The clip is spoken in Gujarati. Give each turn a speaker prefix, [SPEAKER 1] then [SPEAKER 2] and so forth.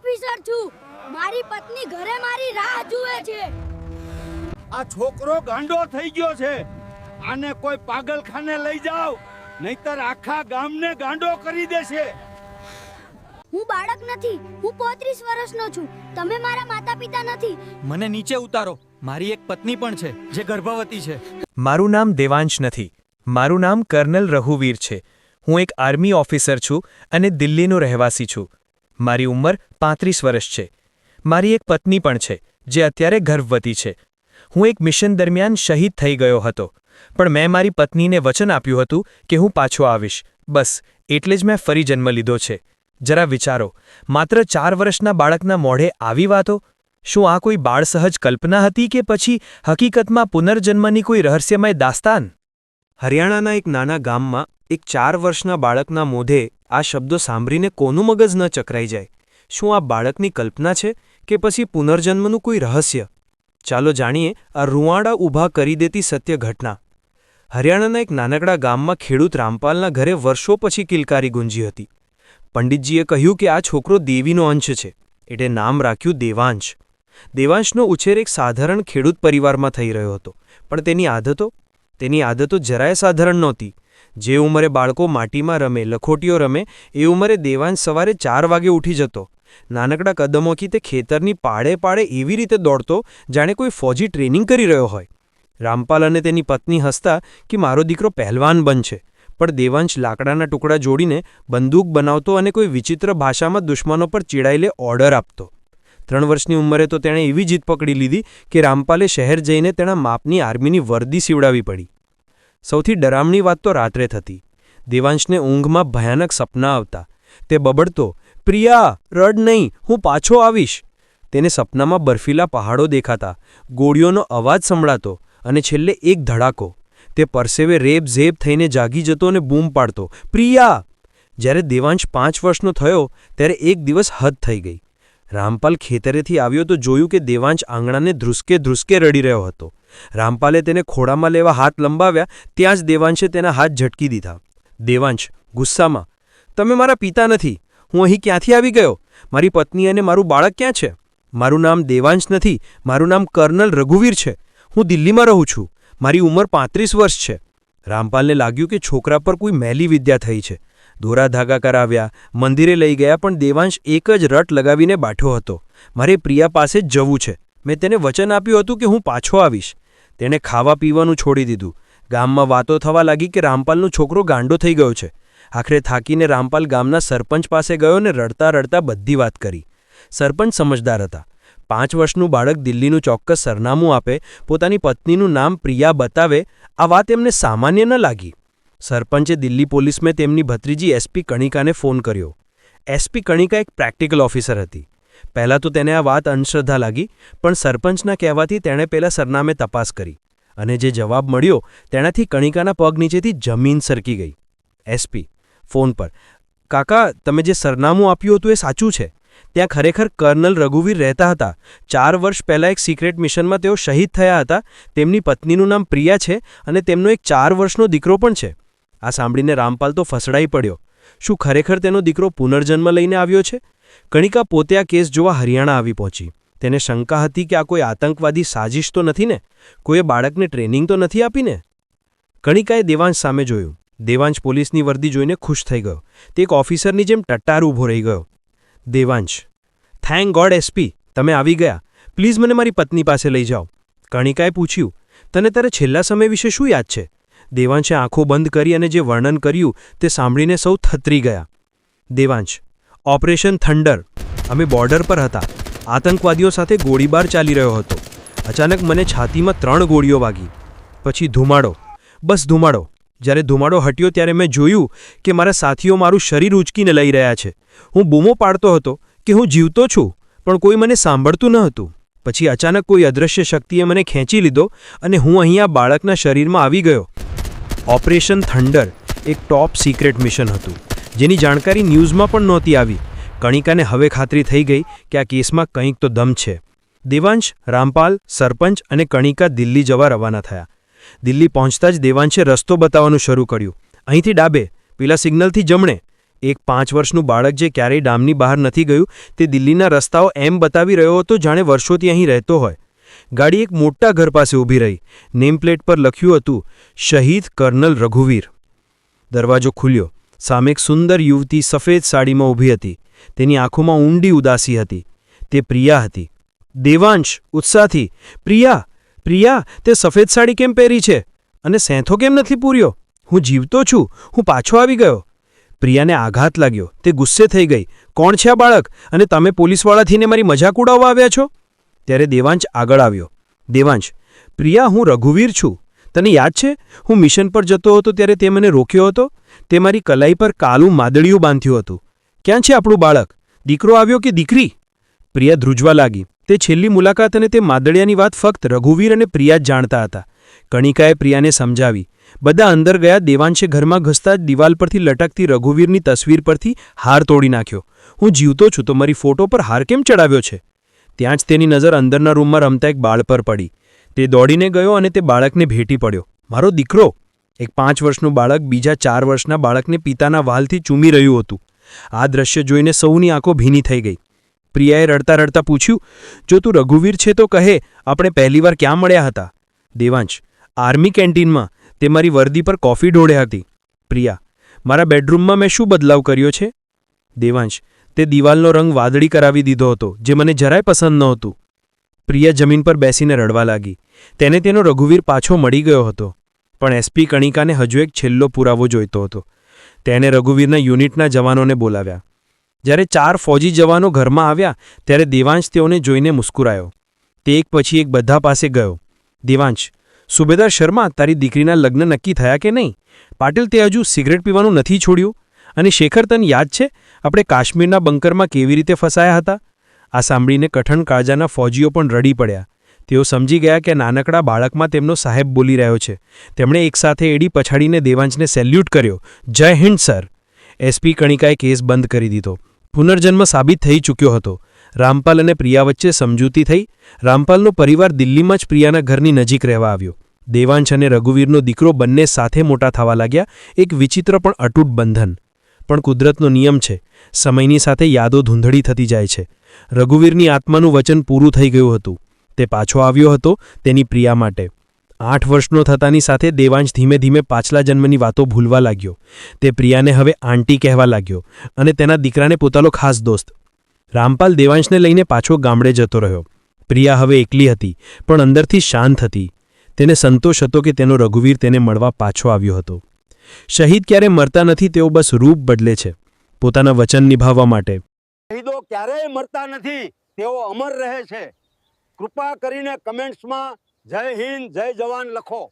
[SPEAKER 1] ઓફિસર છું. મારી પત્ની ઘરે મારી રાહ જુએ છે.
[SPEAKER 2] આ છોકરો ગાંડો થઈ ગયો છે. આને કોઈ પાગલખાને લઈ જાઓ નહીતર આખા ગામને ગાંડો કરી દેશે.
[SPEAKER 1] હું બાળક નથી હું પોત્રીસ વર્ષનો છું. તમે મારા માતા પિતા નથી.
[SPEAKER 3] મને નીચે ઉતારો. મારી એક પત્ની પણ છે જે ગર્ભવતી છે.
[SPEAKER 4] મારું નામ દેવાંશ નથી. મારું નામ કર્નલ રઘુવીર છે. હું એક આર્મી ઓફિસર છું અને દિલ્હીનો રહેવાસી છું. મારી ઉંમર પાંત્રીસ વર્ષ છે. મારી એક પત્ની પણ છે, જે અત્યારે ગર્ભવતી છે. હું એક મિશન દરમિયાન શહીદ થઈ ગયો હતો, પણ મેં મારી પત્નીને વચન આપ્યું હતું કે હું પાછો આવીશ. બસ, એટલે જ મેં ફરી જન્મ લીધો છે. જરા વિચારો, માત્ર ચાર વર્ષના બાળકના મોઢે આવી વાતો? શું આ કોઈ બાળસહજ કલ્પના હતી કે પછી હકીકતમાં પુનર્જન્મની કોઈ રહસ્યમય દાસ્તાન? હરિયાણાના એક નાના ગામમાં એક ચાર વર્ષના બાળકના મોઢે આ શબ્દો સાંભળીને કોનું મગજ ન ચકરાઈ જાય? શું આ બાળકની કલ્પના છે કે પછી પુનર્જન્મનું કોઈ રહસ્ય? ચાલો જાણીએ, આ રૂવાડા ઊભા કરી દેતી સત્ય ઘટના. હરિયાણાના એક નાનકડા ગામમાં ખેડૂત રામપાલના ઘરે વર્ષો પછી કિલકારી ગુંજી હતી. પંડિતજીએ કહ્યું કે આ છોકરો દેવીનો અંશ છે, એટલે નામ રાખ્યું દેવાંશ. દેવાંશનો ઉછેર એક સાધારણ ખેડૂત પરિવારમાં થઈ રહ્યો હતો. પણ તેની આદતો? તેની આદતો જરાય સાધારણ નહોતી. જે ઉંમરે બાળકો માટીમાં રમે, લખોટીઓ રમે, એ ઉંમરે દેવાંશ સવારે ચાર વાગે ઉઠી જતો. નાનકડા કદમોથી તે ખેતરની પાડે પાડે એવી રીતે દોડતો જાણે કોઈ ફૌજી ટ્રેનિંગ કરી રહ્યો હોય. રામપાલ અને તેની પત્ની હસતા કે મારો દીકરો પહેલવાન બનશે, પણ દેવાંશ લાકડાના ટુકડા જોડીને બંદૂક બનાવતો અને કોઈ વિચિત્ર ભાષામાં દુશ્મનો પર ચીડાઈને ઓર્ડર આપતો. ત્રણ વર્ષની ઉંમરે તો તેણે એવી જીત પકડી લીધી કે રામપાલે શહેર જઈને તેના માપની આર્મીની વર્દી સીવડાવી પડી. સૌથી ડરામણી વાત તો રાત્રે થતી. દેવાંશને ઊંઘમાં ભયાનક સપના આવતા. તે બબડતો, પ્રિયા, રડ નહીં, હું પાછો આવીશ. તેને સપનામાં બર્ફીલા પહાડો દેખાતા, ગોળીઓનો અવાજ સંભળાતો અને છેલ્લે એક ધડાકો. તે પરસેવે રેબ ઝેબ થઈને જાગી જતો અને બૂમ પાડતો, પ્રિયા! જ્યારે દેવાંશ પાંચ વર્ષનો થયો, ત્યારે એક દિવસ હદ થઈ ગઈ. રામપાલ ખેતરેથી આવ્યો તો જોયું કે દેવાંશ આંગણાને ધ્રુસકે ધ્રુસકે રડી રહ્યો હતો. રામપાલે તેને ખોળામાં લેવા હાથ લંબાવ્યા, ત્યાં જ દેવાંશે તેના હાથ ઝટકી દીધા. દેવાંશ, ગુસ્સામાં. તમે મારા પિતા નથી. હું અહીં ક્યાંથી આવી ગયો? મારી પત્ની અને મારું બાળક ક્યાં છે? મારું નામ દેવાંશ નથી. મારું નામ કર્નલ રઘુવીર છે. હું દિલ્હીમાં રહું છું. મારી ઉંમર પાંત્રીસ વર્ષ છે. રામપાલને લાગ્યું કે છોકરા પર કોઈ મેલી વિદ્યા થઈ છે. દોરા ધાગા કરાવ્યા, મંદિરે લઈ ગયા, પણ દેવાંશ એક જ રટ લગાવીને બાઠો હતો. મારે પ્રિયા પાસે જ જવું છે. મેં તેને વચન આપ્યું હતું કે હું પાછો આવીશ. તેણે ખાવા પીવાનું છોડી દીધું. ગામમાં વાતો થવા લાગી કે રામપાલનો છોકરો ગાંડો થઈ ગયો છે. આખરે થાકીને રામપાલ ગામના સરપંચ પાસે ગયો ને રડતા રડતા બધી વાત કરી. સરપંચ સમજદાર હતા. પાંચ વર્ષનું બાળક દિલ્હીનું ચોક્કસ સરનામું આપે, પોતાની પત્નીનું નામ પ્રિયા બતાવે, આ વાત એમને સામાન્ય ન લાગી. સરપંચે દિલ્હી પોલીસમાં તેમની ભત્રીજી એસપી કણિકાને ફોન કર્યો. એસપી કણિકા એક પ્રેક્ટિકલ ઓફિસર હતી. પહેલાં તો તેને આ વાત અંધશ્રદ્ધા લાગી, પણ સરપંચના કહેવાથી તેણે પેલા સરનામે તપાસ કરી અને જે જવાબ મળ્યો તેનાથી કણિકાના પગ નીચેથી જમીન સરકી ગઈ. એસપી ફોન પર, કાકા, તમે જે સરનામું આપ્યું હતું એ સાચું છે. ત્યાં ખરેખર કર્નલ રઘુવીર રહેતા હતા. ચાર વર્ષ પહેલાં એક સિક્રેટ મિશનમાં તેઓ શહીદ થયા હતા. તેમની પત્નીનું નામ પ્રિયા છે અને તેમનો એક ચાર વર્ષનો દીકરો પણ છે. આ સાંભળીને રામપાલ તો ફસડાઈ પડ્યો. શું ખરેખર તેનો દીકરો પુનર્જન્મ લઈને આવ્યો છે? કણિકા પોતે આ કેસ જોવા હરિયાણા આવી પહોંચી. તેને શંકા હતી કે આ કોઈ આતંકવાદી સાજિશ તો નથી ને? કોઈએ બાળકને ટ્રેનિંગ તો નથી આપીને? કણિકાએ દેવાંશ સામે જોયું. દેવાંશ પોલીસની વર્દી જોઈને ખુશ થઈ ગયો. તે એક ઓફિસરની જેમ ટટ્ટાર ઊભો રહી ગયો. દેવાંશ, થેન્ક ગોડ એસપી તમે આવી ગયા. પ્લીઝ મને મારી પત્ની પાસે લઈ જાઓ. કણિકાએ પૂછ્યું, તને તારે છેલ્લા સમય વિશે શું યાદ છે? દેવાંશે આંખો બંધ કરી અને જે વર્ણન કર્યું તે સાંભળીને સૌ થતરી ગયા. Devansh operation thunder. અમે બોર્ડર પર હતા. આતંકવાદીઓ સાથે ગોળીબાર ચાલી રહ્યો હતો. અચાનક મને છાતીમાં ત્રણ ગોળીઓ વાગી. પછી ધુમાડો. બસ ધુમાડો. જ્યારે ધુમાડો હટ્યો ત્યારે મેં જોયું કે મારા સાથીઓ મારું શરીર ઉંચકીને લઈ રહ્યા છે. હું બૂમો પાડતો હતો કે હું જીવતો છું, પણ કોઈ મને સાંભળતું ન હતું. પછી અચાનક કોઈ અદૃશ્ય શક્તિએ મને ખેંચી લીધો અને હું અહીંયા બાળકના શરીરમાં આવી ગયો. ઓપરેશન થંડર, એક ટોપ સિક્રેટ મિશન હતું. જેની જાણકારી ન્યૂઝમાં પણ નહોતી આવી. કણિકાને હવે ખાતરી થઈ ગઈ કે આ કેસમાં કંઈક તો દમ છે. દેવાંશ, રામપાલ, સરપંચ અને કણિકા દિલ્હી જવા રવાના થયા. દિલ્હી પહોંચતા જ દેવાંશે રસ્તો બતાવવાનું શરૂ કર્યું. અહીંથી ડાબે, પેલા સિગ્નલથી જમણે. એક પાંચ વર્ષનું બાળક જે ક્યારેય ડામની બહાર નથી ગયું, તે દિલ્હીના રસ્તાઓ એમ બતાવી રહ્યો હતો જાણે વર્ષોથી અહીં રહેતો હોય. ગાડી એક મોટા ઘર પાસે ઊભી રહી. નેમપ્લેટ પર લખ્યું હતું, શહીદ કર્નલ રઘુવીર. દરવાજો ખુલ્યો. સામે એક સુંદર યુવતી સફેદ સાડીમાં ઊભી હતી. તેની આંખોમાં ઊંડી ઉદાસી હતી. તે પ્રિયા હતી. દેવાંશ, ઉત્સાહથી, પ્રિયા પ્રિયા, તે સફેદ સાડી કેમ પહેરી છે? અને સેંથો કેમ નથી પૂર્યો? હું જીવતો છું, હું પાછો આવી ગયો. પ્રિયાને આઘાત લાગ્યો. તે ગુસ્સે થઈ ગઈ. કોણ છે આ બાળક? અને તમે પોલીસવાળાથીને મારી મજાક ઉડાવવા આવ્યા છો? ત્યારે દેવાંશ આગળ આવ્યો. દેવાંશ, પ્રિયા, હું રઘુવીર છું. તને યાદ છે? હું મિશન પર જતો હતો ત્યારે તે મને રોક્યો હતો. તે મારી કલાઈ પર કાલું માદળિયું બાંધ્યું હતું. ક્યાં છે આપણું બાળક? દીકરો આવ્યો કે દીકરી? પ્રિયા ધ્રુજવા લાગી. તે છેલ્લી મુલાકાત અને તે માદળિયાની વાત ફક્ત રઘુવીર અને પ્રિયા જ જાણતા હતા. કણિકાએ પ્રિયાને સમજાવી. બધા અંદર ગયા, દેવાંશે ઘરમાં ઘસતા જ દિવાલ પરથી લટકતી રઘુવીરની તસવીર પરથી હાર તોડી નાખ્યો. હું જીવતો છું, તો મારી ફોટો પર હાર કેમ ચડાવ્યો છે? ત્યાં જ તેની નજર અંદરના રૂમમાં રમતા એક બાળ પર પડી. તે દોડીને ગયો અને તે બાળકને ભેટી પડ્યો. મારો દીકરો એક પાંચ વર્ષનું બાળક બીજા ચાર વર્ષના બાળકને પિતાના વાલથી ચૂમી રહ્યું હતું. આ દ્રશ્ય જોઈને સૌની આંખો ભીની થઈ ગઈ. પ્રિયાએ રડતા રડતા પૂછ્યું, જો તું રઘુવીર છે તો કહે, આપણે પહેલીવાર ક્યાં મળ્યા હતા? દેવાંશ, આર્મી કેન્ટીનમાં. તે મારી વર્દી પર કોફી ઢોળે હતી. પ્રિયા, મારા બેડરૂમમાં મેં શું બદલાવ કર્યો છે? દેવાંશ, તે દિવાલનો રંગ વાદળી કરાવી દીધો હતો, જે મને જરાય પસંદ નહોતું. પ્રિયા જમીન પર બેસીને રડવા લાગી. તેને તેનો રઘુવીર પાછો મળી ગયો હતો. પણ એસપી કણિકાને હજુ એક છેલ્લો પુરાવો જોઈતો હતો. તેણે રઘુવીરના યુનિટના જવાનોને બોલાવ્યા. જ્યારે ચાર ફૌજી જવાનો ઘરમાં આવ્યા, ત્યારે દેવાંશ તેઓને જોઈને મુસ્કુરાયો. તે એક પછી એક બધા પાસે ગયો. દેવાંશ, સુબેદાર શર્મા, તારી દીકરીના લગ્ન નક્કી થયા કે નહીં? પાટીલ, તે હજુ સિગરેટ પીવાનું નથી છોડ્યું? અને શેખર, તન યાદ છે? આપણે કાશ્મીરના બંકરમાં કેવી રીતે ફસાયા હતા? આ સાંભળીને કઠણ કાળજાના ફોજીઓ પણ રડી પડ્યા. તેઓ સમજી ગયા કે નાનકડા બાળકમાં તેમનો સાહેબ બોલી રહ્યો છે. તેમણે એકસાથે એડી પછાડીને દેવાંશને સેલ્યુટ કર્યો. જય હિન્દ, સર. એસપી કણિકાએ કેસ બંધ કરી દીધો. પુનર્જન્મ સાબિત થઈ ચૂક્યો હતો. રામપાલ અને પ્રિયા વચ્ચે સમજૂતી થઈ. રામપાલનો પરિવાર દિલ્હીમાં જ પ્રિયાના ઘરની નજીક રહેવા આવ્યો. દેવાંશ અને રઘુવીરનો દીકરો બંને સાથે મોટા થવા લાગ્યા. એક વિચિત્ર પણ અટૂટ બંધન. પણ કુદરતનો નિયમ છે. સમયની સાથે યાદો ધૂંધળી થતી જાય છે. રઘુવીરની આત્માનું વચન પૂરું થઈ ગયું હતું. તે પાછો આવ્યો હતો તેની પ્રિયા માટે. આઠ વર્ષનો થતાની સાથે દેવાંશ ધીમે ધીમે પાછલા જન્મની વાતો ભૂલવા લાગ્યો. તે પ્રિયાને હવે આંટી કહેવા લાગ્યો અને તેના દીકરાને પોતાનો ખાસ દોસ્ત. રામપાલ દેવાંશને લઈને પાછો ગામડે જતો રહ્યો. પ્રિયા હવે એકલી હતી, પણ અંદરથી શાંત હતી. તેને સંતોષ હતો કે તેનો રઘુવીર તેને મળવા પાછો આવ્યો હતો. શહીદ ક્યારે મરતા નથી તેઓ બસ રૂપ બદલે છે. પોતાના વચન નિભાવવા માટે.
[SPEAKER 2] શહીદો ક્યારેય મરતા નથી, તેઓ અમર રહે છે. કૃપા કરીને કમેન્ટ્સમાં જય હિન્દ જય જવાન લખો.